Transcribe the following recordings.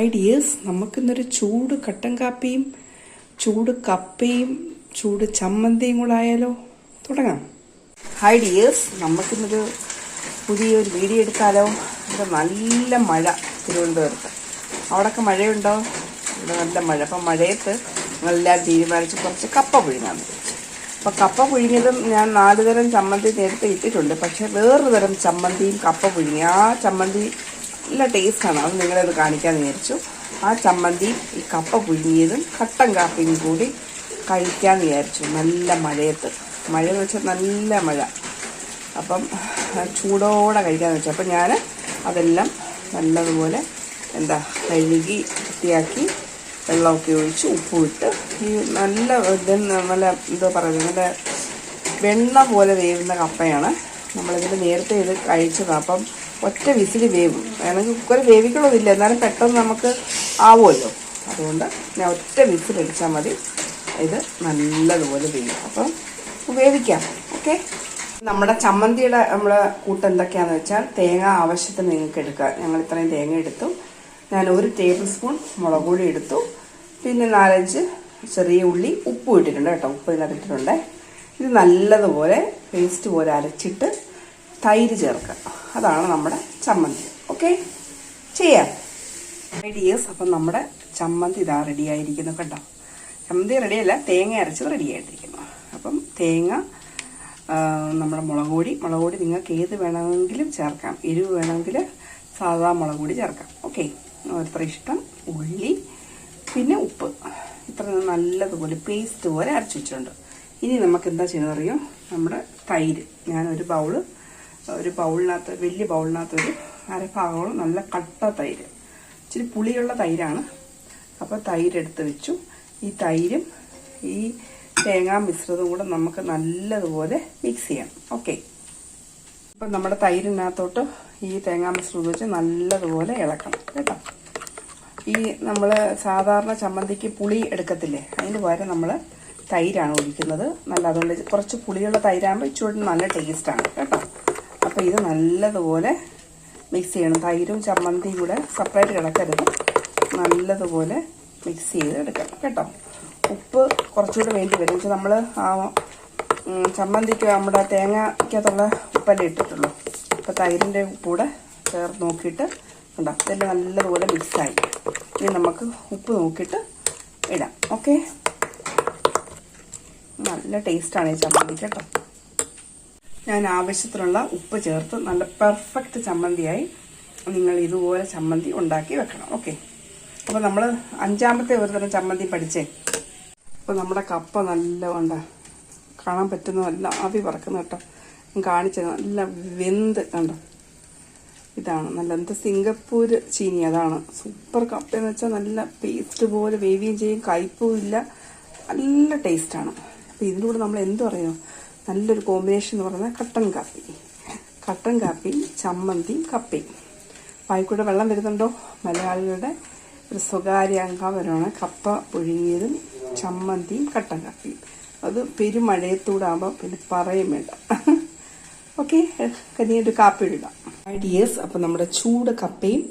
Hi dears നമുക്കിന്നൊരു ചൂട് കട്ടൻ കാപ്പിയും ചൂട് കപ്പയും ചൂട് ചമ്മന്തിയും കൂടെ ആയാലോ? തുടങ്ങാം. ഹൈ ഡിയേഴ്സ് നമുക്കിന്നൊരു പുതിയൊരു വീഡിയോ എടുത്താലോ? ഇവിടെ നല്ല മഴ തിരുവനന്തപുരത്ത്. അവിടെയൊക്കെ മഴയുണ്ടോ? ഇവിടെ നല്ല മഴ. അപ്പം മഴയത്ത് ഞങ്ങളെല്ലാം തീരുമാനിച്ച് കുറച്ച് കപ്പ പുഴുങ്ങാൻ വിചാരിച്ചു അപ്പോൾ കപ്പ പുഴുങ്ങിയതും ഞാൻ നാല് തരം ചമ്മന്തി നേരത്തെ ഇട്ടിട്ടുണ്ട്. പക്ഷേ വേറൊരു തരം ചമ്മന്തിയും കപ്പ പുഴുങ്ങി. ആ ചമ്മന്തി നല്ല ടേസ്റ്റാണ് അത് നിങ്ങളത് കാണിക്കാൻ വിചാരിച്ചു. ആ ചമ്മന്തിയും ഈ കപ്പ പുഴുങ്ങിയതും കട്ടൻ കാപ്പിയും കൂടി കഴിക്കാൻ വിചാരിച്ചു. നല്ല മഴയത്ത്. മഴ എന്ന് വെച്ചാൽ നല്ല മഴ. അപ്പം ചൂടോടെ കഴിക്കാമെന്ന് വെച്ചു അപ്പം ഞാൻ അതെല്ലാം നല്ലതുപോലെ എന്താ കഴുകി വൃത്തിയാക്കി വെള്ളമൊക്കെ ഒഴിച്ച് ഉപ്പുമിട്ട് ഈ നല്ല ഇത് നല്ല എന്താ പറയുന്നത് നല്ല വെണ്ണ പോലെ വേവുന്ന കപ്പയാണ്. നമ്മളിതിൽ നേരത്തെ ഇത് കഴിച്ചത്. അപ്പം ഒറ്റ വിസിൽ വേവും. വേണമെങ്കിൽ കുക്കർ വേവിക്കണമെന്നില്ല എന്നാലും പെട്ടെന്ന് നമുക്ക് ആവുമല്ലോ. അതുകൊണ്ട് ഞാൻ ഒറ്റ വിസിലടിച്ചാൽ മതി. ഇത് നല്ലതുപോലെ വേവും. അപ്പം വേവിക്കാം. ഓക്കെ? നമ്മുടെ ചമ്മന്തിയുടെ നമ്മൾ കൂട്ട് എന്തൊക്കെയാണെന്ന് വെച്ചാൽ തേങ്ങ ആവശ്യത്തിന് നിങ്ങൾക്ക് എടുക്കുക ഞങ്ങൾ ഇത്രയും തേങ്ങ എടുത്തു. ഞാൻ ഒരു ടേബിൾ സ്പൂൺ മുളക് പൊടി എടുത്തു. പിന്നെ നാലഞ്ച് ചെറിയ ഉള്ളി ഉപ്പ് ഇട്ടിട്ടുണ്ട് കേട്ടോ. ഉപ്പ് ഇതിനകത്ത് ഇട്ടിട്ടുണ്ട്. ഇത് നല്ലതുപോലെ പേസ്റ്റ് പോലെ അരച്ചിട്ട് തൈര് ചേർക്കുക. അതാണ് നമ്മുടെ ചമ്മന്തി. ഓക്കെ? ചെയ്യാം. റെഡിയേഴ്സ് അപ്പം നമ്മുടെ ചമ്മന്തി ഇതാ റെഡി ആയിരിക്കുന്നു കേട്ടോ. ചമ്മന്തി റെഡിയല്ല തേങ്ങ അരച്ചത് റെഡി ആയിട്ടിരിക്കുന്നു. അപ്പം തേങ്ങ നമ്മുടെ മുളക് പൊടി. മുളക് പൊടി നിങ്ങൾക്ക് ഏത് വേണമെങ്കിലും ചേർക്കാം. എരിവ് വേണമെങ്കിൽ സാധാ മുളക് പൊടി ചേർക്കാം. ഓക്കെ? ഓരോരുത്തർ ഇഷ്ടം. ഉള്ളി പിന്നെ ഉപ്പ്. ഇത്ര നല്ലതുപോലെ പേസ്റ്റ് പോലെ അരച്ചു വെച്ചിട്ടുണ്ട്. ഇനി നമുക്ക് എന്താ ചെയ്യുന്നത് അറിയോ? നമ്മുടെ തൈര്. ഞാനൊരു ബൗൾ ഒരു ബൗളിനകത്ത് വലിയ ബൗളിനകത്ത് ഒരു അരഭാഗോളം നല്ല കട്ട തൈര്. ഇച്ചിരി പുളിയുള്ള തൈരാണ്. അപ്പോൾ തൈരെടുത്ത് വെച്ചു. ഈ തൈരും ഈ തേങ്ങാ മിശ്രിതവും കൂടെ നമുക്ക് നല്ലതുപോലെ മിക്സ് ചെയ്യാം ഓക്കെ അപ്പം നമ്മുടെ തൈരിനകത്തോട്ട് ഈ തേങ്ങാ മിശ്രിതം വെച്ച് നല്ലതുപോലെ ഇളക്കണം കേട്ടോ. ഈ നമ്മൾ സാധാരണ ചമ്മന്തിക്ക് പുളി എടുക്കത്തില്ലേ? അതിന് പകരം നമ്മൾ തൈരാണ് ഒഴിക്കുന്നത്. നല്ല അതുകൊണ്ട് കുറച്ച് പുളിയുള്ള തൈരാകുമ്പോൾ ഇച്ചിരി നല്ല ടേസ്റ്റാണ് കേട്ടോ. അപ്പോൾ ഇത് നല്ലതുപോലെ മിക്സ് ചെയ്യണം. തൈരും ചമ്മന്തിയും കൂടെ സെപ്പറേറ്റ് കിടക്കരുത്. നല്ലതുപോലെ മിക്സ് ചെയ്ത് എടുക്കണം കേട്ടോ. ഉപ്പ് കുറച്ചുകൂടെ വേണ്ടി വരും. വെച്ചാൽ നമ്മൾ ആ ചമ്മന്തിക്ക് നമ്മുടെ തേങ്ങയ്ക്കകത്തുള്ള ഉപ്പല്ലേ ഇട്ടിട്ടുള്ളൂ. അപ്പോൾ തൈരിന്റെ കൂടെ ചേർത്ത് നോക്കിയിട്ട് ഉണ്ടോ ഇതെല്ലാം നല്ലതുപോലെ മിക്സായി ഇനി നമുക്ക് ഉപ്പ് നോക്കിയിട്ട് ഇടാം. ഓക്കെ നല്ല ടേസ്റ്റാണ് ഈ ചമ്മന്തി കേട്ടോ. ഞാൻ ആവശ്യത്തിനുള്ള ഉപ്പ് ചേർത്ത് നല്ല പെർഫെക്റ്റ് ചമ്മന്തിയായി നിങ്ങൾ ഇതുപോലെ ചമ്മന്തി ഉണ്ടാക്കി വെക്കണം ഓക്കെ അപ്പോൾ നമ്മൾ അഞ്ചാമത്തെ ഒരു തരം ചമ്മന്തി പഠിച്ചേ. അപ്പോൾ നമ്മുടെ കപ്പ നല്ല ഉണ്ട് കാണാൻ പറ്റുന്ന നല്ല ആവി പറക്കുന്ന കേട്ടോ. ഞാൻ കാണിച്ചത് നല്ല വെന്ത് കണ്ടോ? ഇതാണ് നല്ല എന്താ സിംഗപ്പൂർ ചീനി അതാണ്. സൂപ്പർ കപ്പ കപ്പയെന്ന് വെച്ചാൽ നല്ല പേസ്റ്റ് പോലെ വേവിയും ചെയ്യും കയ്പും ഇല്ല നല്ല ടേസ്റ്റാണ് അപ്പോൾ ഇതിലൂടെ നമ്മൾ എന്തു പറയുന്നു നല്ലൊരു കോമ്പിനേഷൻ എന്ന് പറയുന്നത് കട്ടൻ കാപ്പി കട്ടൻ കാപ്പി ചമ്മന്തി കപ്പി. വായിക്കൂടെ വെള്ളം വരുന്നുണ്ടോ? മലയാളികളുടെ ഒരു സ്വകാര്യ അംഗാവരമാണ് കപ്പ പുഴുങ്ങിയതും ചമ്മന്തിയും കട്ടൻ കാപ്പിയും അത് പെരുമഴയത്തൂടാകുമ്പോൾ പിന്നെ പറയും വേണ്ട. ഓക്കെ കനിയൊരു കാപ്പി ഇടാം. ഐഡിയേഴ്സ് അപ്പം നമ്മുടെ ചൂട് കപ്പയും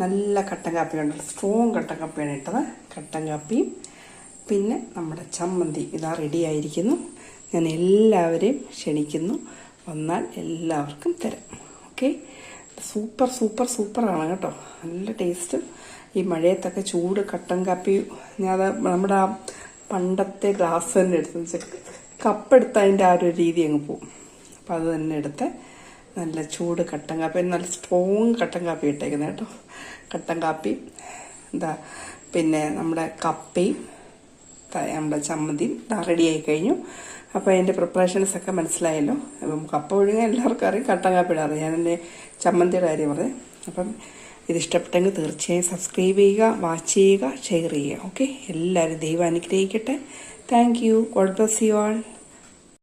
നല്ല കട്ടൻ കാപ്പിയുണ്ട് സ്ട്രോങ് കട്ടൻ കാപ്പിയാണ് ഇട്ടത്. കട്ടൻ കാപ്പിയും പിന്നെ നമ്മുടെ ചമ്മന്തി. ഇതാ റെഡി ആയിരിക്കുന്നു. ഞാൻ എല്ലാവരെയും ക്ഷണിക്കുന്നു. വന്നാൽ എല്ലാവർക്കും തരാം. ഓക്കെ സൂപ്പർ സൂപ്പർ സൂപ്പറാണ് കേട്ടോ. നല്ല ടേസ്റ്റ്. ഈ മഴയത്തൊക്കെ ചൂട് കട്ടൻ കാപ്പി ഞാൻ നമ്മുടെ ആ പണ്ടത്തെ ഗ്ലാസ് തന്നെ എടുത്ത് വെച്ചാൽ അതിന്റെ ആ ഒരു രീതി അങ്ങ് പോവും. അപ്പം അത് തന്നെ എടുത്ത് നല്ല ചൂട് കട്ടൻ കാപ്പി നല്ല സ്ട്രോങ് കട്ടൻ കാപ്പി ഇട്ടേക്കുന്നത് കേട്ടോ. കട്ടൻ കാപ്പി എന്താ പിന്നെ നമ്മുടെ കപ്പയും നമ്മുടെ ചമ്മന്തിയും റെഡിയായി കഴിഞ്ഞു. അപ്പോൾ അതിന്റെ പ്രിപ്പറേഷൻസ് ഒക്കെ മനസ്സിലായല്ലോ. അപ്പം കപ്പ ഒഴുകാൻ എല്ലാവർക്കും അറിയാം കട്ടൻ കാപ്പിയുടെ അറിയാം. ഞാനെന്റെ ചമ്മന്തിയുടെ കാര്യം പറയും അപ്പം ഇത് ഇഷ്ടപ്പെട്ടെങ്കിൽ തീർച്ചയായും സബ്സ്ക്രൈബ് ചെയ്യുക വാച്ച് ചെയ്യുക ഷെയർ ചെയ്യുക. ഓക്കെ എല്ലാവരും ദൈവം അനുഗ്രഹിക്കട്ടെ. Thank you God bless you all